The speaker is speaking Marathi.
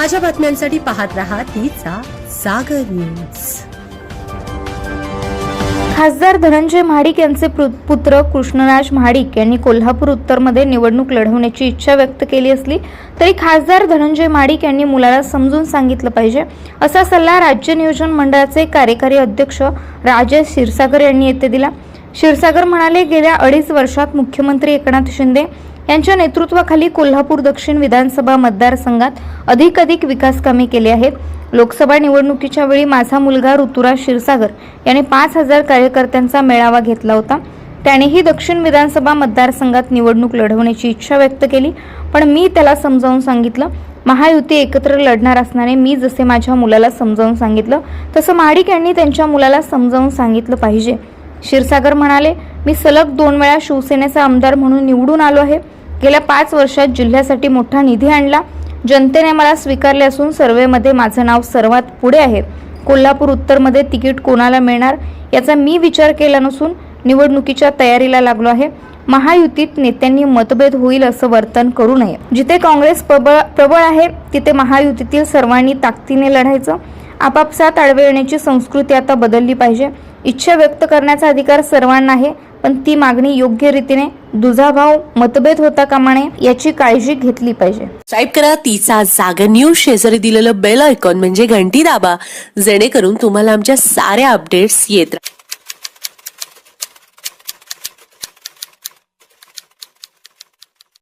ताज्या बातम्यांसाठी पाहत रहा तिचा सागर न्यूज. खासदार धनंजय महाडिक यांचे पु- पुत्र कृष्णराज महाडिक यांनी कोल्हापूर उत्तरमध्ये निवडणूक लढवण्याची इच्छा व्यक्त केली असली तरी खासदार धनंजय महाडिक यांनी मुलाला समजून सांगितलं पाहिजे असा सल्ला राज्य नियोजन मंडळाचे कार्यकारी अध्यक्ष राजेश क्षीरसागर यांनी येथे दिला. क्षीरसागर म्हणाले गेल्या अडीच वर्षात मुख्यमंत्री एकनाथ शिंदे यांच्या नेतृत्वाखाली कोल्हापूर दक्षिण विधानसभा मतदारसंघात अधिकाधिक विकास कामे केले आहेत. लोकसभा निवडणुकीच्या वेळी माझा मुलगा ऋतुराज क्षीरसागर याने पाच हजार कार्यकर्त्यांचा मेळावा घेतला होता. त्यानेही दक्षिण विधानसभा मतदारसंघात निवडणूक लढवण्याची इच्छा व्यक्त केली. पण मी त्याला समजावून सांगितलं महायुती एकत्र लढणार असणारे मी जसे माझ्या मुलाला समजावून सांगितलं तसं महाडिक यांनी त्यांच्या मुलाला समजावून सांगितलं पाहिजे. क्षीरसागर म्हणाले मी सलग दोन वेळा शिवसेनेचा आमदार म्हणून निवडून आलो आहे. गेल्या पाच वर्षात जिल्ह्यासाठी मोठा निधी आणला. जनतेने मला स्वीकारले असून सर्वेमध्ये माझं नाव सर्वात पुढे आहे. कोल्हापूर उत्तरमध्ये तिकीट कोणाला मिळणार याचा मी विचार केला नसून निवडणुकीच्या तयारीला लागलो आहे. महायुतीत नेत्यांनी मतभेद होईल असं वर्तन करू नये. जिथे काँग्रेस प्रबळ प्रबळ आहे तिथे महायुतीतील सर्वांनी ताकदीने लढायचं. आपापसात आडवे येण्याची संस्कृती आता बदलली पाहिजे. इच्छा व्यक्त करण्याचा अधिकार सर्वांना आहे. पण ती मागणी योग्य रीतीने दुजाभाव मतभेद होता कामा नये याची काळजी घेतली पाहिजे. टाईप करा तिचा जागर न्यूज शेजारी दिलेलं बेल आयकॉन म्हणजे घंटी दाबा. जेणेकरून तुम्हाला आमच्या साऱ्या अपडेट्स येत राहतील